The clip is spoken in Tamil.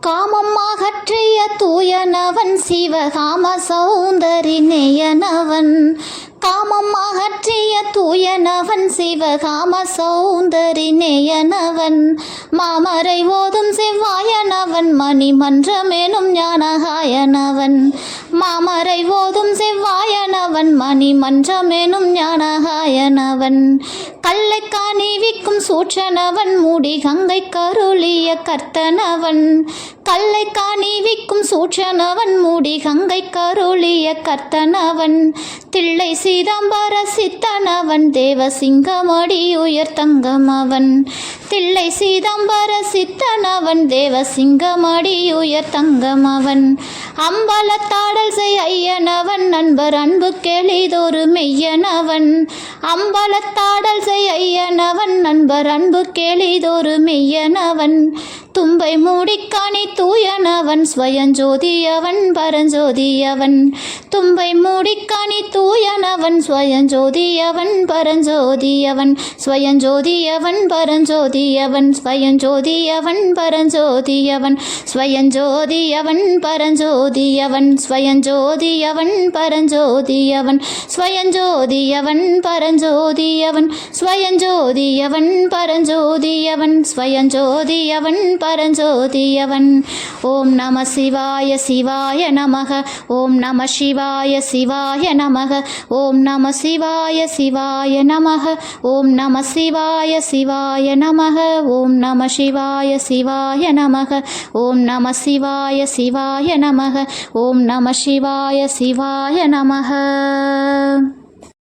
காமம் அகற்றிய தூயனவன் சிவகாம சௌந்தரி நேயனவன். காமம் அகற்றிய தூயனவன் சிவகாம சௌந்தரி நேயனவன். மாமரை ஓ மணிமன்றமெனும் ஞானகாயனவன். மாமரை ஓதும் செவ்வாயனவன் மணிமன்றமெனும் ஞானகாயனவன். கல்லை காணிவிக்கும் சூற்றனவன் மூடி கங்கை கருளிய கர்த்தனவன். கல்லை காணிவிக்கும் சூட்சனவன் மூடி கங்கை கருளிய கர்த்தனவன். தில்லை சீதாம்பர சித்தனவன் தேவசிங்கமடி உயர் தங்கமவன். தில்லை சீதாம்பர சித்தனவன் தேவசிங்கமடி உயர் தங்கமவன். அம்பலத்தாடல் செய் நண்பர் அன்பு கெளிதொரு மெய்யனவன். அம்பலத்தாடல் செய் ஐயனவன் நண்பர் அன்பு கெளிதொரு மெய்யனவன். தும்பை மூடிக்காணி தூயனவன். ஸ்வயஞ்சோதியவன் பரஞ்சோதியவன். தும்பை மூடிக்காணி தூயனவன். ஸ்வயஞ்சோதியவன் பரஞ்சோதியவன். ஸ்வயஞ்சோதியவன் பரஞ்சோதியவன். ஸ்வயஞ்சோதியவன் பரஞ்சோதியவன். ஸ்வயஞ்சோதியவன் பரஞ்சோதியவன். ஸ்வயஞ்சோதியவன் பரஞ்சோதியவன் ஸ்வயஞ்சோதியவன் பரஞ்சோதியவன் ஸ்வயஞ்சோதியவன் பரஞ்சோதியவன் ஸ்வயஞ்சோதியவன் பரஞ்சோதியவன். ஓம் நம சிவாய சிவாய நமக ஓம் நம சிவாய சிவாய நமக ஓம் நம சிவாய சிவாய நமக ஓம் நம சிவாய சிவாய நமக ஓம் நம சிவாய சிவாய நமக ஓம் நம சிவாய சிவாய நமக ஓம் நம சிவாய சிவாய நமக